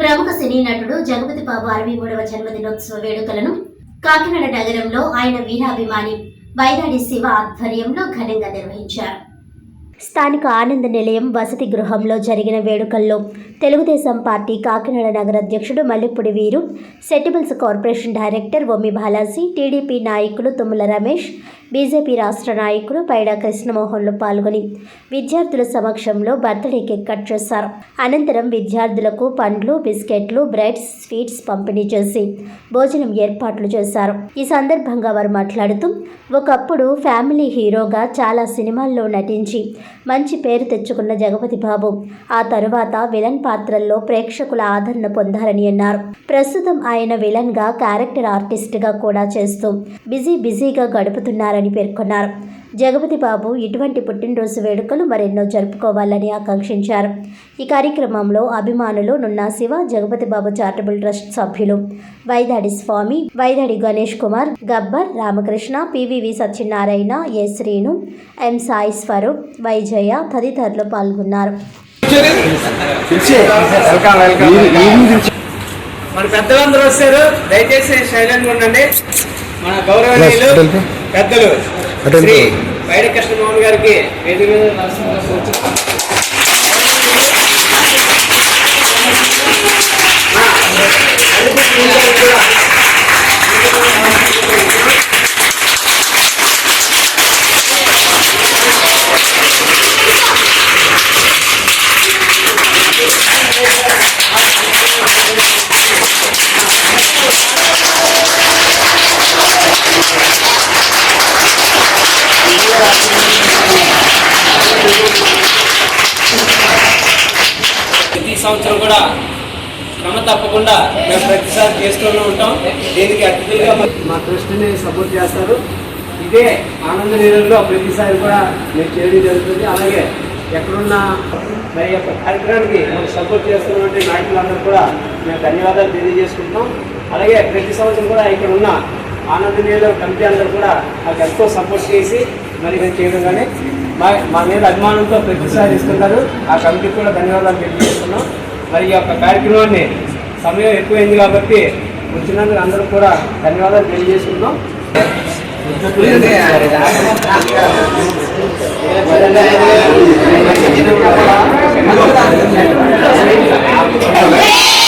ప్రముఖ సినీ నటుడు జగపతి బాబు అరవై మూడవ జన్మదినోత్సవ వేడుకలను కాకినాడ నగరంలో ఆయన వీరాభిమాని వైరాడి శివ ఆధ్వర్యంలో ఘనంగా నిర్వహించారు. స్థానిక ఆనంద నిలయం వసతి గృహంలో జరిగిన వేడుకల్లో తెలుగుదేశం పార్టీ కాకినాడ నగర అధ్యక్షుడు Mallepudi Veeru సెటిబుల్స్ corporation director Ommi Balaji TDP నాయకులు తుమ్మల రమేష్ బీజేపీ రాష్ట్ర నాయకులు పైడా కృష్ణమోహన్లు పాల్గొని విద్యార్థుల సమక్షంలో బర్త్డే కేక్ కట్ చేశారు. అనంతరం విద్యార్థులకు పండ్లు బిస్కెట్లు బ్రెడ్స్ స్వీట్స్ పంపిణీ చేసి భోజనం ఏర్పాట్లు చేశారు. ఈ సందర్భంగా వారు మాట్లాడుతూ ఒకప్పుడు ఫ్యామిలీ హీరోగా చాలా సినిమాల్లో నటించి మంచి పేరు తెచ్చుకున్న జగపతి బాబు ఆ తరువాత విలన్ పాత్రల్లో ప్రేక్షకుల ఆదరణ పొందారని అన్నారు. ప్రస్తుతం ఆయన విలన్గా క్యారెక్టర్ ఆర్టిస్ట్గా కూడా చేస్తూ బిజీ బిజీగా గడుపుతున్నారని పేర్కొన్నారు. జగపతి బాబు ఇటువంటి పుట్టినరోజు వేడుకలు మరెన్నో జరుపుకోవాలని ఆకాంక్షించారు. ఈ కార్యక్రమంలో అభిమానులు నున్నా శివ జగపతి బాబు చారిటబుల్ ట్రస్ట్ సభ్యులు Vaidadi Swamy Vaidadi Ganesh Kumar Gabbar Ramakrishna PVV Satyanarayana A Srinu M Sai Swaroop Vaijaya తదితరులు పాల్గొన్నారు. మన పెద్దలందరూ వచ్చారు దయచేసి శైలంగా ఉండండి. మన గౌరవనీయులు పెద్దలు శ్రీ బైడ కృష్ణమోహన్ గారికి వేదిక మీద సంవత్సరం కూడా క్రమ తప్పకుండా మేము ప్రతిసారి చేస్తూనే ఉంటాం. దీనికి అతిథులుగా మా- ట్రస్ట్ని సపోర్ట్ చేస్తారు. ఇదే ఆనంద నీళ్ళలో ప్రతిసారి కూడా మేము చేయడం జరుగుతుంది. అలాగే ఎక్కడున్న మరి ఈ యొక్క కార్యక్రమానికి మాకు సపోర్ట్ చేస్తున్నటువంటి నాయకులందరూ కూడా మేము ధన్యవాదాలు తెలియజేసుకుంటున్నాం. అలాగే ప్రతి సంవత్సరం కూడా ఇక్కడ ఉన్న ఆనంద నీళ్ళ కమిటీ అందరూ కూడా మాకు ఎంతో సపోర్ట్ చేసి మరి మేము చేయడం కానీ మా మా మీద అభిమానంతో ప్రతిసారి ఇస్తున్నారు ఆ కమిటీకి కూడా ధన్యవాదాలు తెలియజేస్తున్నాం. మరి ఈ యొక్క కార్యక్రమాన్ని సమయం ఎక్కువైంది కాబట్టి వచ్చినందుకు అందరూ కూడా ధన్యవాదాలు తెలియజేస్తున్నాం Thank you.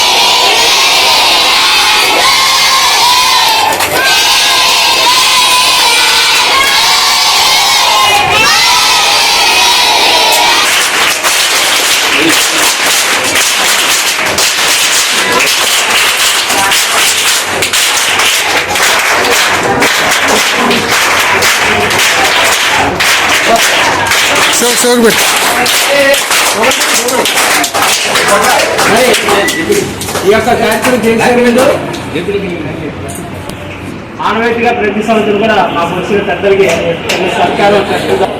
శివకి పెట్టు ఈ యొక్క కార్యక్రమం చేసేందుకు ఆనవాయితీగా ప్రతి సంవత్సరం కూడా మాకు వచ్చిన పెద్దలకి కొన్ని సత్కారం చేస్తుంటాం.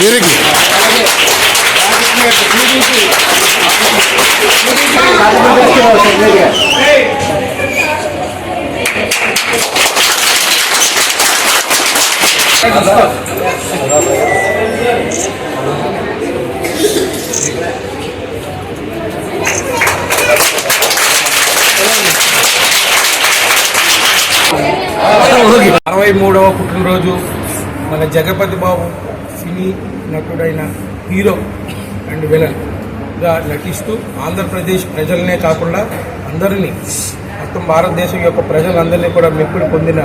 వీరికి అరవై మూడవ పుట్టినరోజు మన జగపతి బాబు సినీ నటుడైన హీరో అండ్ విలన్గా నటిస్తూ ఆంధ్రప్రదేశ్ ప్రజలనే కాకుండా అందరినీ మొత్తం భారతదేశం యొక్క ప్రజలందరినీ కూడా మెప్పులు పొందిన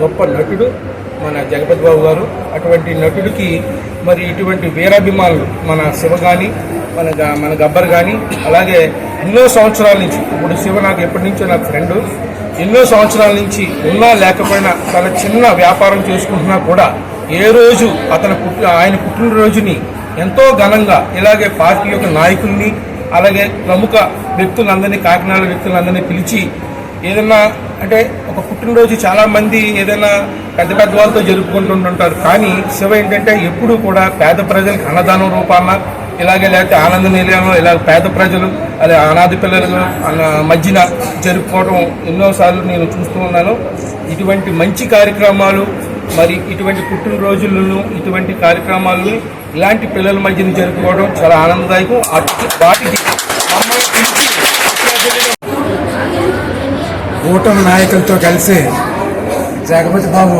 గొప్ప నటుడు మన జగపతి బాబు గారు అటువంటి నటుడికి మరి ఇటువంటి వీరాభిమానులు మన శివ కానీ మన గ- మన గబ్బర్ కానీ అలాగే ఎన్నో సంవత్సరాల నుంచి ఇప్పుడు శివ నాకు ఎప్పటి నుంచో నాకు ఫ్రెండ్ ఎన్నో సంవత్సరాల నుంచి ఉన్నా లేకపోయినా తన చిన్న వ్యాపారం చేసుకుంటున్నా కూడా ఏ రోజు అతని పుట్టి ఆయన పుట్టినరోజుని ఎంతో ఘనంగా ఇలాగే పార్టీ యొక్క నాయకుల్ని అలాగే ప్రముఖ వ్యక్తులందరినీ కాకినాడ వ్యక్తులందరినీ పిలిచి ఏదన్నా అంటే ఒక పుట్టినరోజు చాలామంది ఏదైనా పెద్ద పెద్ద వాళ్ళతో జరుపుకుంటుంటుంటారు. కానీ శివ ఏంటంటే ఎప్పుడూ కూడా పేద ప్రజలకు అన్నదానం రూపాన ఇలాగే లేకపోతే ఆనంద నిలయంలో ఇలా పేద ప్రజలు అదే అనాథ పిల్లలు మధ్యన జరుపుకోవడం ఎన్నోసార్లు నేను చూస్తూ ఉన్నాను. ఇటువంటి మంచి కార్యక్రమాలు మరి ఇటువంటి పుట్టినరోజులను ఇటువంటి కార్యక్రమాలను ఇలాంటి పిల్లల మధ్యన జరుపుకోవడం చాలా ఆనందదాయకం. అటు- వాటికి కూటమి నాయకులతో కలిసి జగపతి బాబు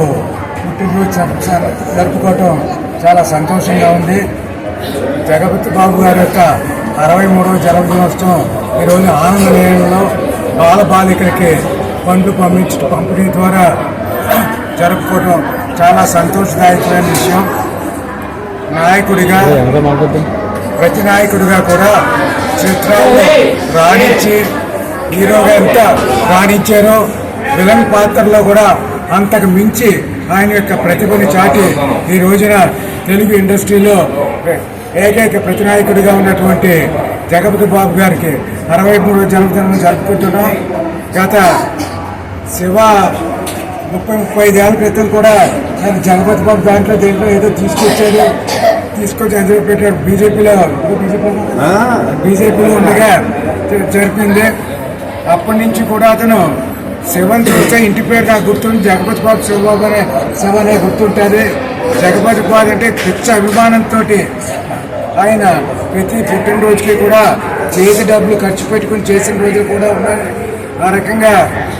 పుట్టినరోజు జరుపు- జరుపుకోవటం చాలా సంతోషంగా ఉంది. జగపతి బాబు గారి యొక్క అరవై మూడవ జన్మదినోత్సవం ఈరోజు ఆనంద నిలయంలో బాల బాలికలకి పండ్లు పంపించ పంపిణీ ద్వారా జరుపుకోవటం చాలా సంతోషదాయకమైన విషయం. నాయకుడిగా ప్రతి నాయకుడిగా కూడా చిత్రాల్లో రాణించి హీరోగా ఎంత రాణించారో విలన్ పాత్రలో కూడా అంతకు మించి ఆయన యొక్క ప్రతిభని చాటి ఈ రోజున తెలుగు ఇండస్ట్రీలో ఏకైక ప్రతినాయకుడిగా ఉన్నటువంటి జగపతి బాబు గారికి అరవై మూడో జన్మదినం జరుపుకుంటున్నాం. గత శివ ముప్పై ముప్పై ఐదేళ్ళ క్రితం కూడా ఆయన జగపతి బాబు దాంట్లో దేంట్లో ఏదో తీసుకొచ్చాడు తీసుకొచ్చి అందులో పెట్టాడు. బీజేపీలో బీజేపీలో ఉండగా జ- జరిపింది. అప్పటి నుంచి కూడా అతను శివన్ చూస్తే ఇంటి పేరు నాకు గుర్తుంది. జగపతి బాబు శివబాబు అనే శివనే గుర్తుంటుంది. జగపతి బాబు అంటే పిచ్చ అభిమానంతో ఆయన ప్రతి పుట్టినరోజుకి కూడా చేతి డబ్బులు ఖర్చు పెట్టుకుని చేసిన రోజులు కూడా ఉన్నాయి. ఆ రకంగా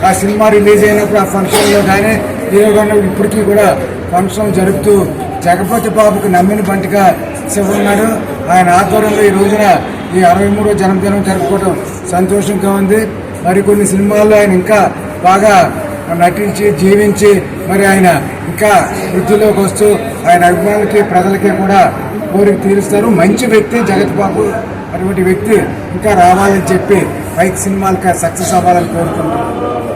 ఆ సినిమా రిలీజ్ అయినప్పుడు ఆ ఫంక్షన్లో కానీ హీరోగా ఇప్పటికీ కూడా ఫంక్షన్ జరుపుతూ జగపతి బాబుకు నమ్మిన బంటిగా శివన్నాడు ఆయన ఆధ్వర్యంలో ఈ రోజున ఈ అరవై మూడో జన్మదినం జరుపుకోవడం సంతోషంగా ఉంది. మరికొన్ని సినిమాల్లో ఆయన ఇంకా బాగా నటించి జీవించి మరి ఆయన ఇంకా వృద్ధిలోకి వస్తూ ఆయన అభిమానులకి ప్రజలకి కూడా కోరిక తీరుస్తారు. మంచి వ్యక్తి జగత్ బాబు అటువంటి వ్యక్తి ఇంకా రావాలని చెప్పి పైకి సినిమాలకి సక్సెస్ అవ్వాలని కోరుకుంటున్నాను.